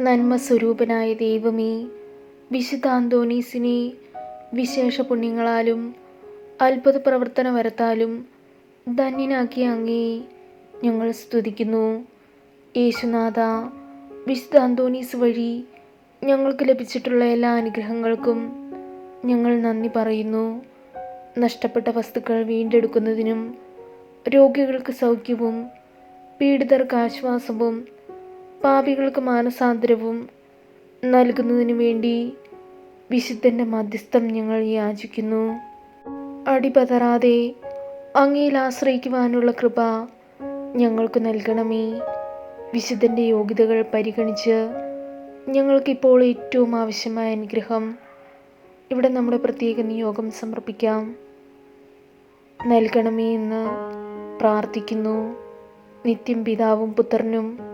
നന്മ സ്വരൂപനായ ദൈവമേ വിശുദ്ധ അന്തോണീസിനെ വിശേഷ പുണ്യങ്ങളാലും അത്ഭുത പ്രവർത്തന വരത്താലും ധന്യനാക്കിയ അങ്ങേ ഞങ്ങൾ സ്തുതിക്കുന്നു. യേശുനാഥ വിശുദ്ധ അന്തോണീസ് വഴി ഞങ്ങൾക്ക് ലഭിച്ചിട്ടുള്ള എല്ലാ അനുഗ്രഹങ്ങൾക്കും ഞങ്ങൾ നന്ദി പറയുന്നു. നഷ്ടപ്പെട്ട വസ്തുക്കൾ വീണ്ടെടുക്കുന്നതിനും രോഗികൾക്ക് സൗഖ്യവും പീഡിതർക്ക് ആശ്വാസവും പാപികൾക്ക് മാനസാന്തരവും നൽകുന്നതിന് വേണ്ടി വിശുദ്ധന്റെ മധ്യസ്ഥം ഞങ്ങൾ യാചിക്കുന്നു. അടിപതറാതെ അങ്ങയിൽ ആശ്രയിക്കുവാനുള്ള കൃപ ഞങ്ങൾക്ക് നൽകണമേ. വിശുദ്ധന്റെ യോഗ്യതകൾ പരിഗണിച്ച് ഞങ്ങൾക്കിപ്പോൾ ഏറ്റവും ആവശ്യമായ അനുഗ്രഹം ഇവിടെ നമ്മുടെ പ്രത്യേക നിയോഗം സമർപ്പിക്കാം. നൽകണമേ എന്ന് പ്രാർത്ഥിക്കുന്നു. നിത്യം പിതാവും പുത്രനും